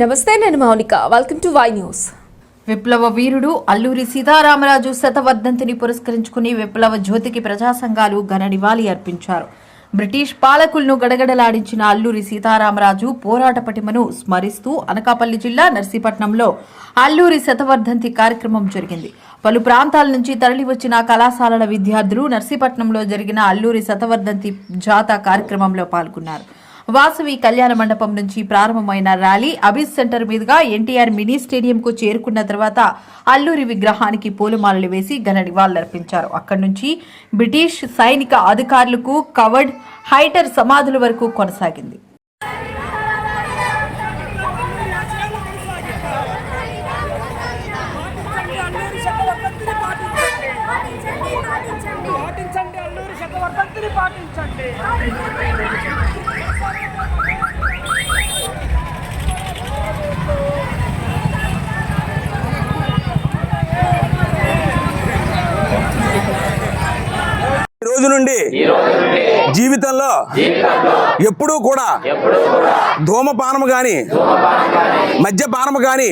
నమస్తే నేను Mounika. Welcome to Y news విప్లవ వీరుడు అల్లూరి సీతారామరాజు శతవర్ధంతిని పురస్కరించుకుని విప్లవ జ్యోతికి ప్రజా సంఘాలు ఘన నివాళి అర్పించారు. బ్రిటిష్ పాలకులను గడగడలాడించిన అల్లూరి సీతారామరాజు పోరాట పటిమను స్మరిస్తూ అనకాపల్లి జిల్లా నర్సీపట్నంలో అల్లూరి శతవర్ధంతి కార్యక్రమం జరిగింది. పలు ప్రాంతాల నుంచి తరలివచ్చిన కళాశాలల విద్యార్థులు నర్సీపట్నంలో జరిగిన అల్లూరి శతవర్ధంతి జాతా కార్యక్రమంలో పాల్గొన్నారు. వాసవి కళ్యాణ మండపం నుంచి ప్రారంభమైన ర్యాలీ అబిస్ సెంటర్ మీదుగా ఎన్టీఆర్ మినీ స్టేడియంకు చేరుకున్న తర్వాత అల్లూరి విగ్రహానికి పూలమాలలు వేసి ఘన నివాళులర్పించారు. అక్కడి నుంచి బ్రిటిష్ సైనిక అధికారులకు కవర్డ్ హైటర్ సమాధుల వరకు కొనసాగింది. రోజు నుండి జీవితంలో ఎప్పుడూ కూడా ధూమపానము కానీ మద్యపానము కానీ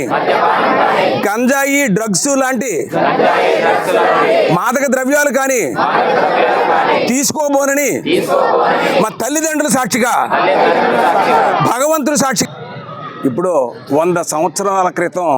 గంజాయి డ్రగ్స్ లాంటి మాదక ద్రవ్యాలు కానీ తీసుకోబోనని మా తల్లిదండ్రుల సాక్షిగా భగవంతుడి సాక్షి. ఇప్పుడు వంద సంవత్సరాల క్రితం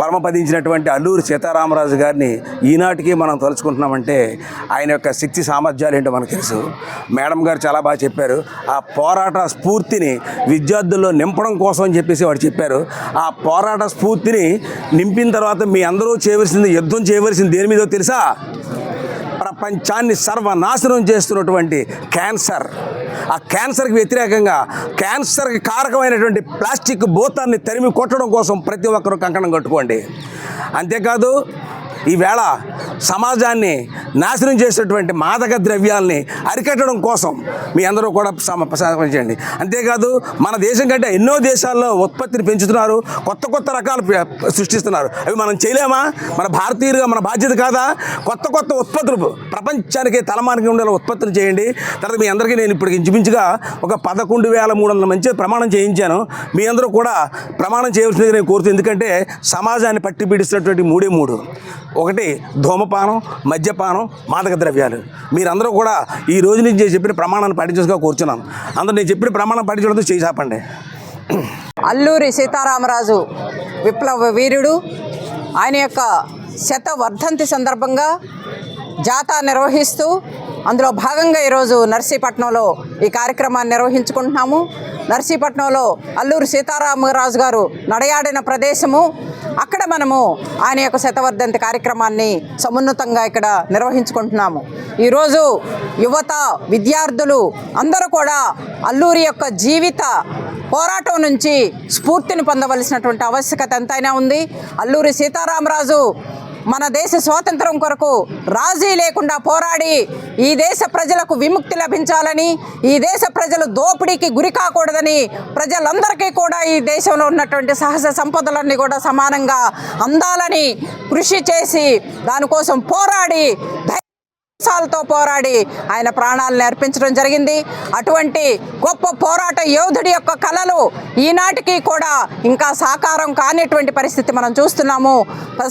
పరమపదించినటువంటి అల్లూరి సీతారామరాజు గారిని ఈనాటికి మనం తలుచుకుంటున్నామంటే ఆయన యొక్క శక్తి సామర్థ్యాలు ఏంటో మనకు తెలుసు. మేడం గారు చాలా బాగా చెప్పారు. ఆ పోరాట స్ఫూర్తిని విద్యార్థుల్లో నింపడం కోసం అని చెప్పేసి వాడు చెప్పారు. ఆ పోరాట స్ఫూర్తిని నింపిన తర్వాత మీ అందరూ చేయవలసింది యుద్ధం చేయవలసింది దేని మీదో తెలుసా? ప్రపంచాన్ని సర్వనాశనం చేస్తున్నటువంటి క్యాన్సర్. ఆ క్యాన్సర్కి వ్యతిరేకంగా క్యాన్సర్కి కారకమైనటువంటి ప్లాస్టిక్ భూతాన్ని తరిమి కొట్టడం కోసం ప్రతి ఒక్కరూ కంకణం కట్టుకోండి. అంతేకాదు ఈవేళ సమాజాన్ని నాశనం చేసేటువంటి మాదక ద్రవ్యాల్ని అరికట్టడం కోసం మీ అందరూ కూడా సమ చేయండి అంతేకాదు మన దేశం కంటే ఎన్నో దేశాల్లో ఉత్పత్తిని పెంచుతున్నారు కొత్త కొత్త రకాలు సృష్టిస్తున్నారు. అవి మనం చేయలేమా? మన భారతీయులుగా మన బాధ్యత కాదా? కొత్త కొత్త ఉత్పత్తులు ప్రపంచానికి తలమానికి ఉండేలా ఉత్పత్తులు చేయండి. తర్వాత మీ అందరికీ నేను ఇప్పుడు ఇంచుమించుగా ఒక పదకొండు వేల మూడు వందల మంచి ప్రమాణం చేయించాను. మీ అందరూ కూడా ప్రమాణం చేయవలసింది నేను కోరుతుంది ఎందుకంటే సమాజాన్ని పట్టి పీడిస్తున్నటువంటి మూడే మూడు. ఒకటి ధూమపానం మద్యపానం మాదక ద్రవ్యాలు. మీరందరూ కూడా ఈ రోజు నుంచి నేను చెప్పిన ప్రమాణాన్ని పాటించుగా కూర్చున్నాను అందరూ నేను చెప్పిన ప్రమాణం పాటించడంతో చేయి చాపండి. అల్లూరి సీతారామరాజు విప్లవ వీరుడు ఆయన యొక్క శత వర్ధంతి సందర్భంగా జాతా నిర్వహిస్తూ అందులో భాగంగా ఈరోజు నర్సీపట్నంలో ఈ కార్యక్రమాన్ని నిర్వహించుకుంటున్నాము. నర్సీపట్నంలో అల్లూరి సీతారామరాజు గారు నడయాడిన ప్రదేశము. అక్కడ మనము ఆయన యొక్క శతవర్ధంతి కార్యక్రమాన్ని సమున్నతంగా ఇక్కడ నిర్వహించుకుంటున్నాము. ఈరోజు యువత విద్యార్థులు అందరూ కూడా అల్లూరి యొక్క జీవిత పోరాటం నుంచి స్ఫూర్తిని పొందవలసినటువంటి ఆవశ్యకత ఎంతైనా ఉంది. అల్లూరి సీతారామరాజు మన దేశ స్వాతంత్రం కొరకు రాజీ లేకుండా పోరాడి ఈ దేశ ప్రజలకు విముక్తి లభించాలని ఈ దేశ ప్రజలు దోపిడీకి గురి కాకూడదని ప్రజలందరికీ కూడా ఈ దేశంలో ఉన్నటువంటి సహజ సంపదలన్నీ కూడా సమానంగా అందాలని కృషి చేసి దానికోసం పోరాడి సాలతో పోరాడి ఆయన ప్రాణాలను అర్పించడం జరిగింది. అటువంటి గొప్ప పోరాట యోధుడి యొక్క కళలు ఈనాటికి కూడా ఇంకా సాకారం కానిటువంటి పరిస్థితి మనం చూస్తున్నాము.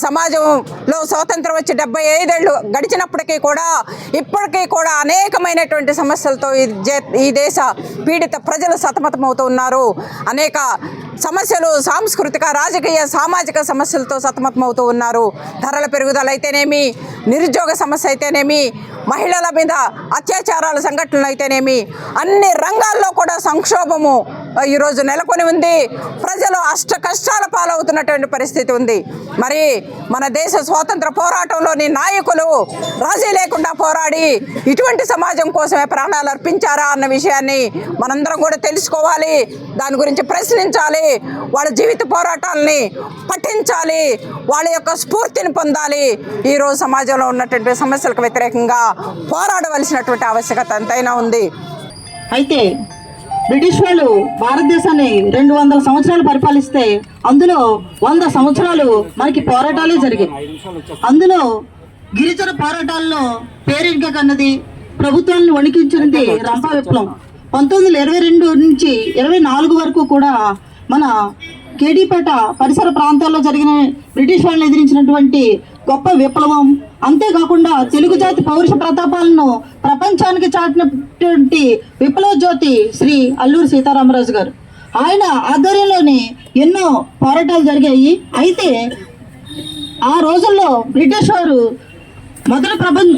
సమాజంలో స్వాతంత్రం వచ్చి డెబ్బై ఐదేళ్ళు గడిచినప్పటికీ కూడా ఇప్పటికీ కూడా అనేకమైనటువంటి సమస్యలతో ఈ దేశ పీడిత ప్రజలు సతమతమవుతూ ఉన్నారు. అనేక సమస్యలు సాంస్కృతిక రాజకీయ సామాజిక సమస్యలతో సతమతమవుతూ ఉన్నారు. ధరల పెరుగుదల అయితేనేమి నిరుద్యోగ సమస్య అయితేనేమి మహిళల మీద అత్యాచారాల సంఘటనలు అయితేనేమి అన్ని రంగాల్లో కూడా సంక్షోభము ఈరోజు నెలకొని ఉంది. ప్రజలు అష్ట కష్టాల పాలవుతున్నటువంటి పరిస్థితి ఉంది. మరి మన దేశ స్వాతంత్ర పోరాటంలోని నాయకులు రాజీ లేకుండా పోరాడి ఇటువంటి సమాజం కోసమే ప్రాణాలు అర్పించారా అన్న విషయాన్ని మనందరం కూడా తెలుసుకోవాలి. దాని గురించి ప్రశ్నించాలి. వాళ్ళ జీవిత పోరాటాలని పఠించాలి. వాళ్ళ యొక్క స్ఫూర్తిని పొందాలి. ఈరోజు సమాజంలో ఉన్నటువంటి సమస్యలకు వ్యతిరేకంగా పోరాడవలసినటువంటి ఆవశ్యకత ఎంతైనా ఉంది. అయితే బ్రిటిష్ వాళ్ళు భారతదేశాన్ని రెండు వందల సంవత్సరాలు పరిపాలిస్తే అందులో వంద సంవత్సరాలు మనకి పోరాటాలే జరిగాయి. అందులో గిరిజన పోరాటాల్లో పేరెంట్ కన్నది ప్రభుత్వాన్ని వణికించినది రంపా విప్లవం. పంతొమ్మిది వందల ఇరవై రెండు నుంచి ఇరవై నాలుగు వరకు కూడా మన కేడీపేట పరిసర ప్రాంతాల్లో జరిగిన బ్రిటిష్ వాళ్ళని ఎదిరించినటువంటి గొప్ప విప్లవం. అంతేకాకుండా తెలుగు జాతి పౌరుష ప్రతాపాలను ప్రపంచానికి చాటినటువంటి విప్లవ జ్యోతి శ్రీ అల్లూరి సీతారామరాజు గారు. ఆయన ఆధ్వర్యంలోనే ఎన్నో పోరాటాలు జరిగాయి. అయితే ఆ రోజుల్లో బ్రిటిష్ వారు మొదటి ప్రపంచ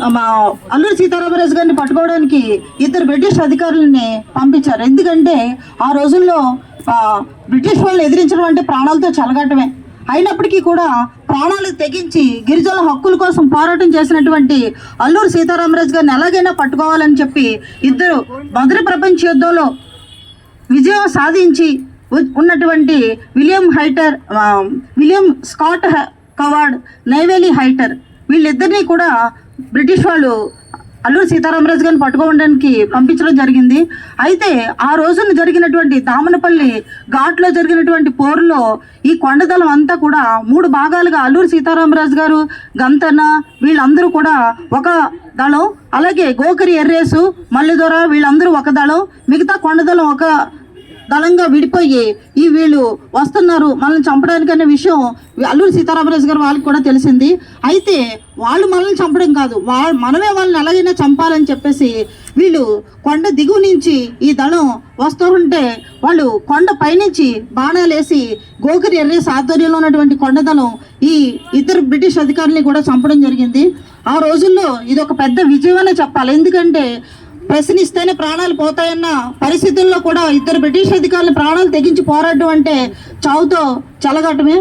అల్లూరి సీతారామరాజు గారిని పట్టుకోవడానికి ఇద్దరు బ్రిటిష్ అధికారులని పంపించారు. ఎందుకంటే ఆ రోజుల్లో బ్రిటిష్ వాళ్ళని ఎదిరించడం అంటే ప్రాణాలతో చలగటమే. అయినప్పటికీ కూడా ప్రాణాలు తెగించి గిరిజనుల హక్కుల కోసం పోరాటం చేసినటువంటి అల్లూరు సీతారామరాజు గారిని ఎలాగైనా పట్టుకోవాలని చెప్పి ఇద్దరు మొదటి ప్రపంచ యుద్ధంలో విజయం సాధించి ఉన్నటువంటి విలియం హైటర్ విలియం స్కాట్ హ- కవార్డ్ నైవేలి హైటర్ వీళ్ళిద్దరినీ కూడా బ్రిటిష్ వాళ్ళు అల్లూరి సీతారామరాజు గారిని పట్టుకోవడానికి పంపించడం జరిగింది. అయితే ఆ రోజున జరిగినటువంటి దామనపల్లి ఘాట్లో జరిగినటువంటి పోరులో ఈ కొండదలం అంతా కూడా మూడు భాగాలుగా అల్లూరి సీతారామరాజు గారు గంతన్న వీళ్ళందరూ కూడా ఒక దళం అలాగే గోకరి ఎర్రేసు మల్లిదొర వీళ్ళందరూ ఒక దళం మిగతా కొండదలం ఒక దళంగా విడిపోయి ఈ వీళ్ళు వస్తున్నారు. మనల్ని చంపడానికి అనే విషయం అల్లూరి సీతారామరాజు గారు వాళ్ళకి కూడా తెలిసింది. అయితే వాళ్ళు మనల్ని చంపడం కాదు. వా మనమే వాళ్ళని ఎలాగైనా చంపాలని చెప్పేసి వీళ్ళు కొండ దిగువ నుంచి ఈ దళం వస్తూ ఉంటే వాళ్ళు కొండ పైనుంచి బాణాలేసి గోకరి ఎర్రేసి ఆధ్వర్యంలో ఉన్నటువంటి కొండ దళం ఈ ఇద్దరు బ్రిటిష్ అధికారుల్ని కూడా చంపడం జరిగింది. ఆ రోజుల్లో ఇది ఒక పెద్ద విజయం అనే చెప్పాలి. ఎందుకంటే ప్రశ్నిస్తేనే ప్రాణాలు పోతాయన్న పరిస్థితుల్లో కూడా ఇద్దరు బ్రిటిష్ అధికారులు ప్రాణాలు తెగించి పోరాటం అంటే చావుతో చలగటమే